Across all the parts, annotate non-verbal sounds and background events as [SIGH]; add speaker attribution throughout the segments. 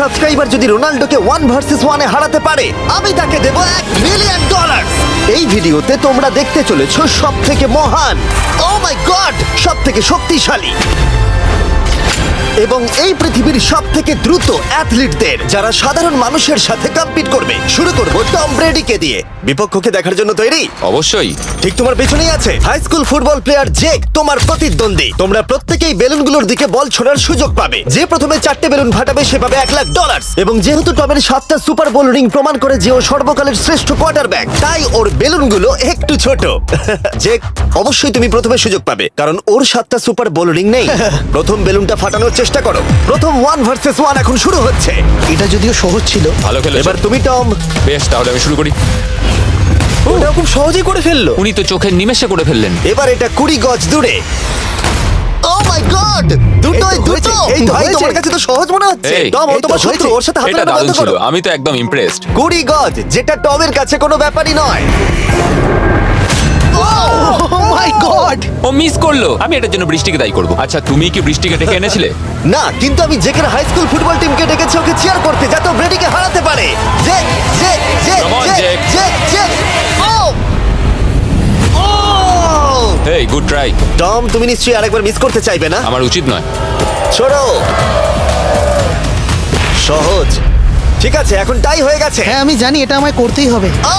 Speaker 1: Subscriber যদি রোনাল্ডোকে one versus ওয়ানে হারাতে পারে, আমি তাকে দেব এক মিলিয়ন ডলার এই ভিডিওতে তোমরা দেখতে চলেছো সব থেকে মহান ও মাই গড সব থেকে শক্তিশালী। এবং এই পৃথিবীর সব থেকে দ্রুত অ্যাথলিটদের যারা সাধারণ মানুষের সাথে কম্পিট করবে। শুরু করব টম ব্রেডিকে দিয়ে। বিপক্ষকে দেখার জন্য তৈরি?
Speaker 2: অবশ্যই।
Speaker 1: ঠিক তোমার পেছনেই আছে। High school football player Jake তোমার প্রতিদ্বন্দ্বী। তোমরা প্রত্যেকেই বেলুনগুলোর দিকে বল ছোড়ার সুযোগ পাবে। যে প্রথমে চারটে বেলুন ফাটাবে সে পাবে এক লাখ ডলার এবং যেহেতু টমের সাতটা সুপার বোল রিং প্রমাণ করে যে ও সর্বকালের শ্রেষ্ঠ কোয়ার্টারব্যাক তাই ওর বেলুনগুলো একটু ছোট। [LAUGHS] জেক অবশ্যই তুমি প্রথমে সুযোগ পাবে কারণ ওর সাতটা সুপার বোল রিং নেই। [LAUGHS] প্রথম বেলুনটা ফাটানোর চেষ্টা করো। প্রথম ওয়ান ভার্সেস ওয়ান এখন শুরু হচ্ছে।
Speaker 3: এটা যদিও সহজ ছিল।
Speaker 2: ভালো খেলেছো।
Speaker 1: এবার তুমি টম।
Speaker 2: বেশ তাহলে আমি শুরু করি।
Speaker 3: ওটা খুব সহজেই করে ফেলল।
Speaker 2: উনি তো চোখের নিমেষে করে ফেললেন।
Speaker 1: এবার এটা কুড়ি গজ দূরে। ও মাই গড দুটোই দুটো।
Speaker 3: এই তো
Speaker 1: ভাই
Speaker 3: হয়েছে।
Speaker 1: তোমার কাছে তো সহজ মনে হচ্ছে।
Speaker 2: এই,
Speaker 1: টম ও
Speaker 3: এই তো
Speaker 1: তোমার শত্রু
Speaker 3: হয়েছে।
Speaker 1: ওর সাথে হাত
Speaker 2: এটা
Speaker 1: মেলানো
Speaker 2: দারুণ
Speaker 1: বন্ধ
Speaker 2: ছিল।
Speaker 1: করো।
Speaker 2: আমি তো একদম ইমপ্রেসড
Speaker 1: কুড়ি গজ যেটা টমের কাছে কোনো ব্যাপারই নয়।
Speaker 3: ও মাই গড
Speaker 2: ও মিস করল। আমি এটার জন্য বৃষ্টিকে দায়ী করব। আচ্ছা তুমি কি বৃষ্টিকে ডেকে এনেছিলে? [LAUGHS]
Speaker 1: না কিন্তু আমি জেকের হাই স্কুল ফুটবল টিমকে ডেকেছি ওকে চিয়ার করতে যাতে ও ব্রেডিকে হারাতে পারে। যে যে যে
Speaker 2: Come on,
Speaker 1: যে
Speaker 2: Jake.
Speaker 1: যে যে ও! ও!
Speaker 2: হেই গুড ট্রাই
Speaker 1: টম তুমি নিশ্চয়ই আরেকবার মিস করতে চাইবে না?
Speaker 2: আমার উচিত নয়।
Speaker 1: ছোড়ো। সহজ। ঠিক আছে এখন তাই হয়ে গেছে।
Speaker 3: হ্যাঁ আমি জানি এটা আমায় করতেই হবে।
Speaker 1: ও!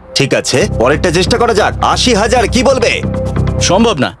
Speaker 1: ঠিক আছে পরেরটা চেষ্টা করা যাক। আশি হাজার কি বলবে?
Speaker 4: সম্ভব না।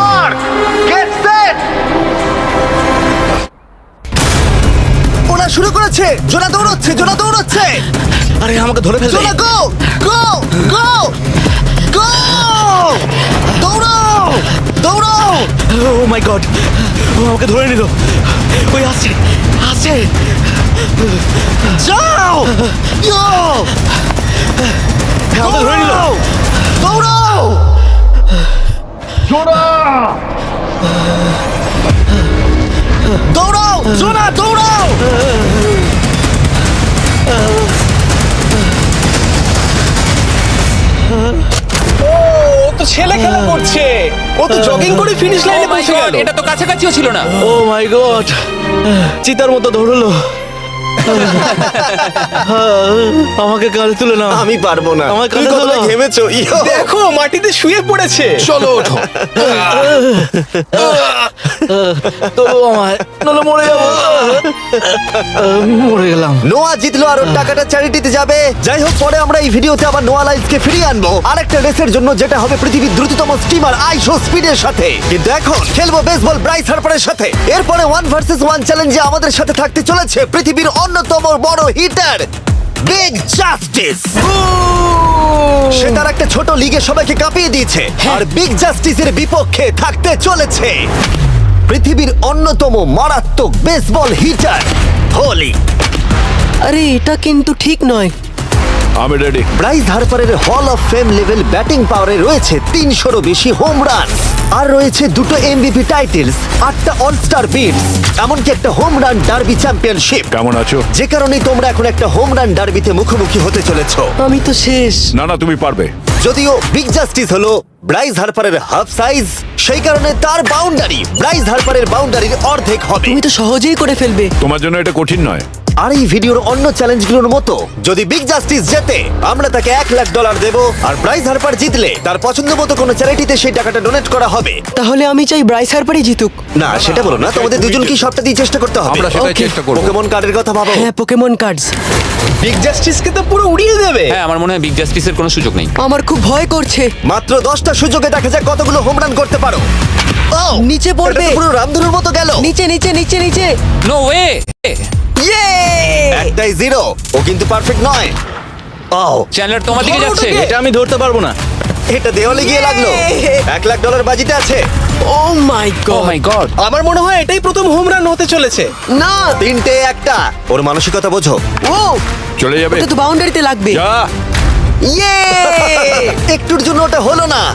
Speaker 1: ইউর মার্ক গেট ওরা শুরু করেছে। জোনা দৌড়চ্ছে জোনা দৌড়চ্ছে।
Speaker 4: আরে আমাকে ধরে ফেলবে।
Speaker 1: জোনা গো গো গো গো দৌড়াও দৌড়াও
Speaker 4: ও মাই গড ও আমাকে ধরে নিল। ওই আসছে আসছে।
Speaker 1: যাও! ইয়ো
Speaker 4: হ্যাঁ, আমাকে ধরে নিল।
Speaker 1: দৌড়াও দৌড়াও সোনা দৌড়াও!
Speaker 3: ছেলে খেলা করছে। ও তো জগিং করে ফিনিশ লাইনে
Speaker 2: oh
Speaker 3: পৌঁছে গেল।
Speaker 2: এটা তো কাছাকাছিও ছিল না।
Speaker 4: ও মাই গড চিতার মতো দৌড়লো। [LAUGHS] আমাকে কাল তুলে নাও।
Speaker 1: আমি পারব না। আমাকে
Speaker 4: কাঁধে তুলে
Speaker 1: ঘেমেছো?
Speaker 3: দেখো মাটিতে শুয়ে পড়েছে।
Speaker 2: চলো ওঠো। [LAUGHS]
Speaker 4: তোলো আমায় নাহলে মরে যাব। মরে গেলাম।
Speaker 1: নোয়া জিতলো আর ওর টাকাটা চ্যারিটিতে যাবে। যাই হোক পরে আমরা এই ভিডিওতে আবার নোয়া লাইফকে ফিরিয়ে আনব। আরেকটা রেসের জন্য যেটা হবে পৃথিবীর দ্রুততম স্টিমার আইশো স্পিডের সাথে। কিন্তু এখন খেলব বেসবল ব্রাইস হার্পারের সাথে। এরপরে ওয়ান ভার্সেস ওয়ান চ্যালেঞ্জে আমাদের সাথে থাকতে চলেছে পৃথিবীর অন্যতম বড় হিটার বিগ জাস্টিস সে তার একটা ছোট লিগে সবাইকে কাঁপিয়ে দিয়েছে। আর বিগ জাস্টিসের বিপক্ষে থাকতে চলেছে। পৃথিবীর অন্যতম মারাত্মক বেসবল হিটার হোলি
Speaker 5: আরে এটা কিন্তু ঠিক নয়।
Speaker 6: আমি ready
Speaker 1: Bryce হারপারের hall of fame level batting পাওয়ারে রয়েছে তিনশোরও বেশি হোম রান আর রয়েছে দুটো এমবিপি টাইটেলস আটটা অলস্টার বিটস এমনকি একটা হোম রান ডার্বি চ্যাম্পিয়নশিপ
Speaker 6: কেমন আছো?
Speaker 1: যে কারণে তোমরা এখন একটা হোম রান ডার্বিতে মুখোমুখি হতে চলেছো।
Speaker 5: আমি তো শেষ।
Speaker 6: না না তুমি পারবে।
Speaker 1: যদিও বিগ জাস্টিস হলো ব্রাইস হারপারের হাফ সাইজ সেই কারণে তার বাউন্ডারি ব্রাইস হারপারের বাউন্ডারির অর্ধেক হবে।
Speaker 5: তুমি তো সহজেই করে ফেলবে।
Speaker 6: তোমার জন্য এটা কঠিন নয়।
Speaker 1: আর এই ভিডিওর অন্য চ্যালেঞ্জগুলোর মতো যদি বিগ জাস্টিস জেতে আমরা তাকে এক লাখ ডলার দেব আর ব্রাইস হারপার জিতলে তার পছন্দ মতো কোনো চ্যারিটিতে সেই টাকাটা ডোনেট করা হবে।
Speaker 5: তাহলে আমি চাই ব্রাইস হারপারই জিতুক।
Speaker 1: না সেটা বলো না তোমাদের দুজনকেই সবটা দিয়ে চেষ্টা করতে হবে।
Speaker 2: আমরা সেটাই চেষ্টা করব।
Speaker 1: পোকেমন কার্ডের কথা ভাবো।
Speaker 5: হ্যাঁ পোকেমন কার্ডস
Speaker 3: বিগ জাস্টিসকে তো পুরো উড়িয়ে দেবে।
Speaker 2: হ্যাঁ আমার মনে হয় বিগ জাস্টিসের কোনো সুযোগ নেই।
Speaker 5: আমার খুব ভয় করছে।
Speaker 1: মাত্র দশটা সুযোগে দেখা যাক কতগুলো হোম রান করতে পারো। ও
Speaker 5: নিচে পড়বে।
Speaker 1: এটা পুরো রামধনুর মতো গেল।
Speaker 5: নিচে নিচে নিচে নিচে।
Speaker 2: নো ওয়ে
Speaker 5: ইয়ে!
Speaker 1: একটাই জিরো ও কিন্তু পারফেক্ট নয়। ও।
Speaker 2: চ্যানেলার তোমার দিকে যাচ্ছে।
Speaker 4: এটা আমি ধরতে পারব না।
Speaker 1: এটা দেওয়ালে গিয়ে লাগল। এক লাখ ডলার বাজিতে আছে।
Speaker 5: ও মাই
Speaker 2: ও
Speaker 5: গড
Speaker 2: মাই গড
Speaker 3: আমার মনে হয় এটাই প্রথম হোম রান হতে চলেছে।
Speaker 5: না।
Speaker 1: তিনটে একটা। ওর মানসিকতা বোঝো।
Speaker 5: ও
Speaker 6: চলে যাবে।
Speaker 5: ওটা তো বাউন্ডারিতে লাগবে।
Speaker 6: যা।
Speaker 5: ইয়ে! [LAUGHS]
Speaker 1: একটুর জন্য ওটা হলো না।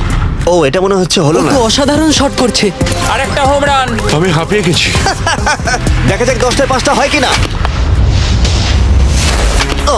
Speaker 1: ও এটা মনে হচ্ছে হলো না।
Speaker 5: তো অসাধারণ শট করছে।
Speaker 2: আরেকটা হোম রান
Speaker 6: আমি হাঁপিয়ে গেছি।
Speaker 1: দেখা যাক দশটায় পাঁচটা হয় কিনা। ও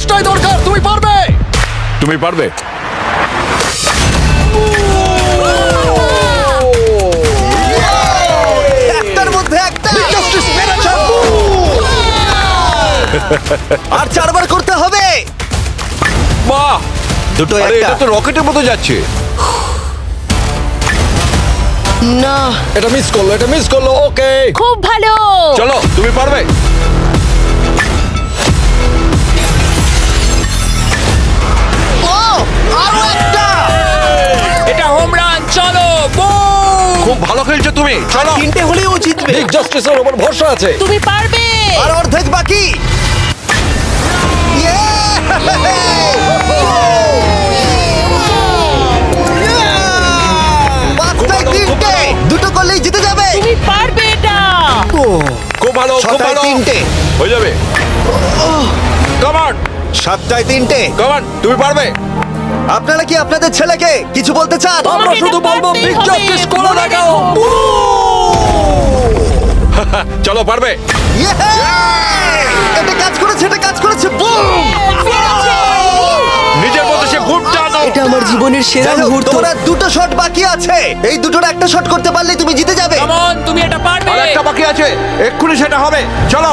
Speaker 4: পাঁচটাই দরকার তুমি পারবে?
Speaker 6: তুমি পারবে।
Speaker 1: একটার মধ্যে একটা। [LAUGHS] আর চারবার করতে হবে।
Speaker 6: বাহ!
Speaker 1: দুটো
Speaker 6: আরে এটা তো রকেটের মতো যাচ্ছে।
Speaker 5: না।
Speaker 4: এটা মিস করল এটা মিস করল ওকে
Speaker 7: খুব ভালো।
Speaker 6: চলো তুমি পারবে।
Speaker 1: আরও একটা
Speaker 2: এটা হোম রান চলো
Speaker 6: খুব ভালো খেলছো তুমি চলো।
Speaker 3: তিনটে হলেই ও জিতবে
Speaker 4: বিগ জাস্টিসের উপর ভরসা আছে।
Speaker 7: তুমি পারবে!
Speaker 1: আর অর্ধেক বাকি। তিনটে। দুটো করলেই জিতে যাবে।
Speaker 7: তুমি পারবে এটা!
Speaker 6: খুব ভালো খুব ভালো।
Speaker 1: তিনটে।
Speaker 6: হয়ে যাবে। কমান
Speaker 1: সাতটায় তিনটে।
Speaker 6: কমান তুমি পারবে।
Speaker 1: আপনারা কি আপনাদের ছেলেকে কিছু বলতে চান?
Speaker 7: আমরা শুধু বলব বিগ জাস্টিস করে দেখাও
Speaker 6: চলো পারবে!
Speaker 1: এটা কাজ করেছে এটা কাজ করেছে। বুম
Speaker 6: নিজের মতো সে খুব টানো
Speaker 5: এটা আমার জীবনের সেরা মুহূর্ত।
Speaker 1: তোমার দুটো শট বাকি আছে। এই দুটোর একটা শট করতে পারলে তুমি জিতে যাবে।
Speaker 2: On, তুমি এটা পারবে।
Speaker 6: আর একটা বাকি আছে। এক্ষুনি সেটা হবে। চলো।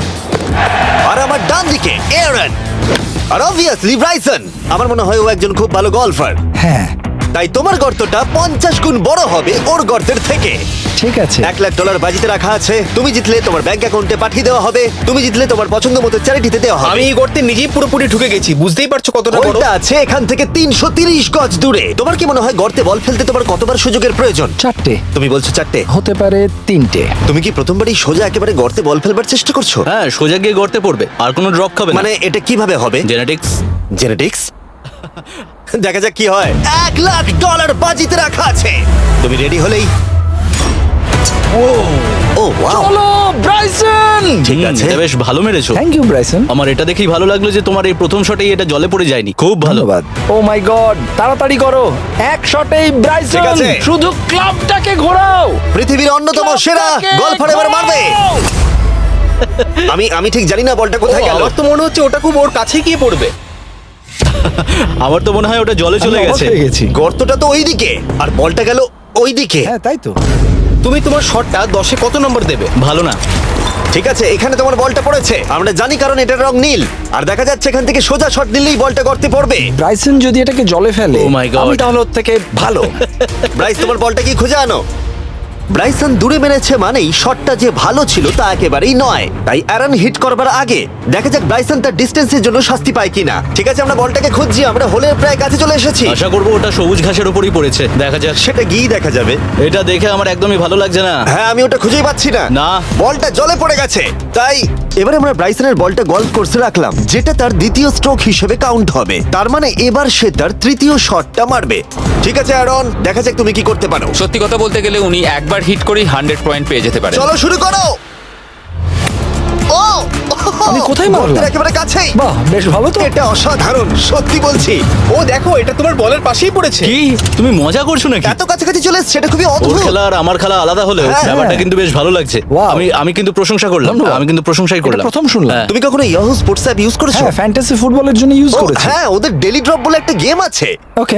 Speaker 1: আর আমার ডান দিকে এয়ারন। আর অবভিয়াসলি ব্রাইসন আমার মনে হয় ও একজন খুব ভালো গলফার
Speaker 8: হ্যাঁ
Speaker 1: তাই তোমার গর্তটা পঞ্চাশ গুণ বড় হবে ওর গর্তের থেকে।
Speaker 8: ঠিক আছে।
Speaker 1: এক লাখ ডলার বাজিতে রাখা আছে। তুমি জিতলে তোমার ব্যাংক অ্যাকাউন্টে পাঠিয়ে দেওয়া হবে। তুমি জিতলে তোমার পছন্দ মতো চ্যারিটিতে দেওয়া হবে।
Speaker 3: আমি এই গর্তে নিজেই পুরোপুরি ঢুকে গেছি। বুঝতেই পারছ কতটা বড়?
Speaker 1: আছে এখান থেকে তিনশো তিরিশ গজ দূরে। তোমার কি মনে হয় গর্তে বল ফেলতে তোমার কতবার সুযোগের প্রয়োজন?
Speaker 8: চারটে।
Speaker 1: তুমি বলছো চারটে?
Speaker 8: হতে পারে তিনটে।
Speaker 1: তুমি কি প্রথমবারই সোজা একেবারে গর্তে বল ফেলবার চেষ্টা করছ?
Speaker 4: হ্যাঁ সোজা গিয়ে গর্তে পড়বে। আর কোনো ড্রপ খাবে
Speaker 1: মানে এটা কীভাবে হবে?
Speaker 4: জেনেটিক্স
Speaker 1: জেনেটিক্স [LAUGHS] দেখা যাক কি হয়। এক লাখ ডলার বাজিতে রাখা আছে। তুমি রেডি হলেই। ও ও ওয়াও।
Speaker 8: চলো ব্রাইসন!
Speaker 1: ঠিক আছে।
Speaker 4: এটা বেশ ভালো মেরেছো।
Speaker 8: Thank you Bryson.
Speaker 4: আমার এটা দেখেই ভালো লাগল যে তোমার এই প্রথম শটেই এটা জলে পড়ে যায়নি। খুব ভালো।
Speaker 8: ধন্যবাদ। ও মাই গড তাড়াতাড়ি করো। এক শটেই
Speaker 1: ঠিক
Speaker 8: ব্রাইসন
Speaker 1: আছে।
Speaker 8: শুধু ক্লাবটাকে ঘোরাও।
Speaker 1: পৃথিবীর অন্যতম সেরা গলফার এবার মারবে। [LAUGHS] আমি আমি ঠিক জানি না বলটা কোথায় গেল।
Speaker 3: আমার তো মনে হচ্ছে ওটা খুব ওর কাছে গিয়ে পড়বে। [LAUGHS]
Speaker 4: আমার তো মনে হয় ওটা জলে চলে
Speaker 8: আমি অবাক
Speaker 4: গেছে।
Speaker 8: হয়ে গেছি।
Speaker 1: গর্তটা তো ওইদিকে আর বলটা গেল ওইদিকে।
Speaker 8: হ্যাঁ তাই তো।
Speaker 3: তুমি তোমার শটটা দশে কত নম্বর দেবে?
Speaker 4: ভালো না।
Speaker 1: ঠিক আছে এখানে তোমার বলটা পড়েছে। আমরা জানি কারণ এটার রং নীল। আর দেখা যাচ্ছে এখান থেকে সোজা শট নিলেই বলটা গর্তে পড়বে।
Speaker 8: ব্রাইসন যদি এটাকে জলে ফেলে
Speaker 4: Oh my God.
Speaker 8: আমি তাহলে ওর থেকে ভালো। [LAUGHS]
Speaker 1: ব্রাইস তোমার বলটা কি খুঁজে আনো? ব্রাইসন দূরে মেরেছে মানেই শটটা যে ভালো ছিল তা একেবারেই নয়। তাই অ্যারন হিট করবার আগে দেখা যাক ব্রাইসন তার ডিস্টেন্সের জন্য শাস্তি পায় কিনা। ঠিক আছে আমরা বলটাকে খুঁজছি আমরা হোলের প্রায় কাছে চলে এসেছি।
Speaker 4: আশা করব ওটা সবুজ ঘাসের উপরই পড়েছে দেখা যাক।
Speaker 1: সেটা গিয়ে দেখা যাবে।
Speaker 4: এটা দেখে আমার একদমই ভালো লাগছে না।
Speaker 1: হ্যাঁ আমি ওটা খুঁজেই পাচ্ছি না।
Speaker 4: না।
Speaker 1: বলটা জলে পড়ে গেছে। তাই এবারে আমরা ব্রাইসনের বলটা গল্ফ কোর্সে রাখলাম যেটা তার দ্বিতীয় স্ট্রোক হিসেবে কাউন্ট হবে। তার মানে এবার সে তার তৃতীয় শটটা মারবে। ঠিক আছে অ্যারন দেখা যাক তুমি কি করতে পারো।
Speaker 2: সত্যি কথা বলতে গেলে উনি একবার হিট করেই হান্ড্রেড পয়েন্ট পেয়ে যেতে পারে
Speaker 1: চলো শুরু করো!
Speaker 8: আমি কোথায় মারলাম?
Speaker 1: গর্তের একেবারে কাছেই।
Speaker 8: বাহ বেশ ভালো তো।
Speaker 1: এটা অসাধারণ সত্যি বলছি।
Speaker 3: ও দেখো এটা তোমার বলের পাশেই পড়েছে।
Speaker 4: কি? তুমি মজা করছ নাকি?
Speaker 1: এত কাছাকাছি চলে এসছে এটা খুবই
Speaker 4: ওর
Speaker 1: অদ্ভুত।
Speaker 4: খেলা আর আমার খেলা আলাদা হলেও
Speaker 1: হ্যাঁ,
Speaker 4: ব্যাপারটা
Speaker 8: হ্যাঁ।
Speaker 4: কিন্তু বেশ ভালো লাগছে।
Speaker 8: Wow.
Speaker 4: আমি আমি কিন্তু প্রশংসা করলাম।
Speaker 8: ধন্যবাদ।
Speaker 4: আমি কিন্তু প্রশংসাই করলাম।
Speaker 8: প্রথম শুনলাম।
Speaker 4: হ্যাঁ।
Speaker 1: তুমি কখনো ইয়াহু স্পোর্টস অ্যাপ ইউজ করেছ?
Speaker 8: হ্যাঁ ফ্যান্টাসি ফুটবলের জন্য ইউজ
Speaker 1: ও,
Speaker 8: করেছি।
Speaker 1: হ্যাঁ ওদের ডেলি ড্রপ বলে একটা গেম আছে।
Speaker 8: ওকে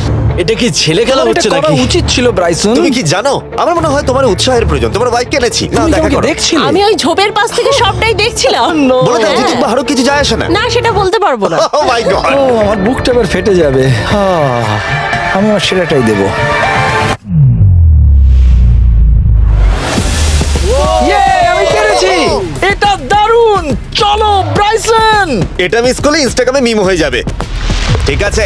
Speaker 4: এটা কি ছেলে খেলা হচ্ছে
Speaker 8: এটা করা
Speaker 4: নাকি?
Speaker 8: উচিত ছিল ব্রাইসন।
Speaker 1: তুমি কি জানো? আমার মনে হয় তোমার উৎসাহের প্রয়োজন। তোমার বাইক কিনেছি না
Speaker 8: তুমি কি
Speaker 1: দেখা
Speaker 8: আমাকে
Speaker 1: করো।
Speaker 8: দেখছিলে?
Speaker 7: আমি ওই ঝোপের পাশ থেকে সবটাই দেখছিলাম। [LAUGHS]
Speaker 1: বলে দাও। জিতুক বা হারুক কিছু যায় আসে না?
Speaker 7: না সেটা বলতে পারব না।
Speaker 1: ও মাই গড
Speaker 8: ও আমার বুকটা এবার ফেটে যাবে। আহ, আমি আমার সেরাটাই দেবো। Yay, আমি পেরেছি এটা দারুণ! চলো ব্রাইসন!
Speaker 1: এটা মিস করলে ইনস্টাগ্রামে মিম হয়ে যাবে। ঠিক আছে।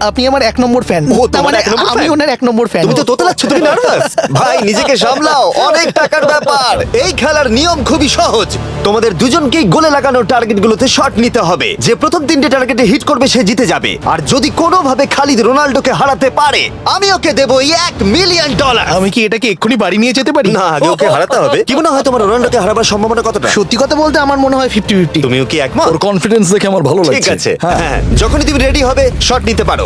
Speaker 9: আপনি আমার এক নম্বর ফ্যান
Speaker 1: ও, তোমার এক নম্বর
Speaker 9: আমি
Speaker 1: fan?
Speaker 9: ওনার এক নম্বর ফ্যান
Speaker 1: তুমি তো তোতলাচ্ছ তুমি নার্ভাস ভাই নিজেকে সামলাও অনেক টাকার ব্যাপার। এই খেলার নিয়ম খুবই সহজ। তোমাদের দুজনকেই গোলে লাগানো টার্গেটগুলোতে শট নিতে হবে। যে প্রথম তিনটে টার্গেটে হিট করবে সে জিতে যাবে। আর যদি কোনোভাবে খালিদ রোনাল্ডোকে হারাতে পারে আমি ওকে দেবো এক মিলিয়ন ডলার
Speaker 9: আমি কি এটাকে এক্ষুনি বাড়ি নিয়ে যেতে পারি?
Speaker 1: না আগে ওকে হারাতে হবে। কি মনে হয় তোমার রোনাল্ডোকে হারাবার সম্ভাবনা কতটা?
Speaker 9: সত্যি কথা বলতে আমার মনে হয় ফিফটি ফিফটি
Speaker 1: তুমিও কি একমত?
Speaker 8: ওর কনফিডেন্স দেখে আমার ভালো লাগছে।
Speaker 1: ঠিক আছে।
Speaker 8: হ্যাঁ।
Speaker 1: হ্যাঁ যখনই তুমি রেডি হবে শট নিতে পারো।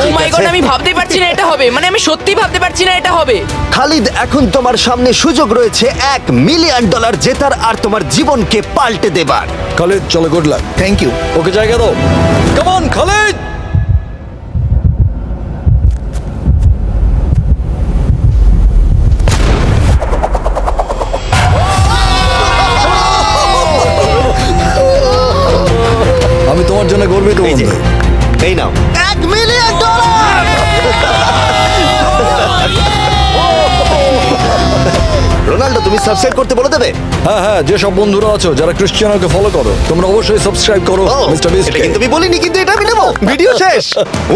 Speaker 5: ও মাই গড আমি ভাবতেই পারছি না এটা হবে। মানে আমি সত্যি ভাবতে পারছি না এটা হবে।
Speaker 1: খালিদ এখন তোমার সামনে সুযোগ রয়েছে এক মিলিয়ন ডলার জেতার আর তোমার জীবনকে পাল্টে দেবার।
Speaker 8: খালিদ চলো good luck
Speaker 9: thank you
Speaker 8: okay জায়গা দাও। কেমন খালিদ!
Speaker 1: সাবস্ক্রাইব করতে বলে দেবে?
Speaker 8: হ্যাঁ হ্যাঁ যেসব বন্ধুরা আছো যারা ক্রিশ্চিয়ানকে ফলো করো তোমরা অবশ্যই সাবস্ক্রাইব করো
Speaker 1: ও,
Speaker 8: মিস্টার বিস্ট
Speaker 1: এটা কিন্তু আমি বলিনি কিন্তু এটা আমি নেব। ভিডিও শেষ। [LAUGHS]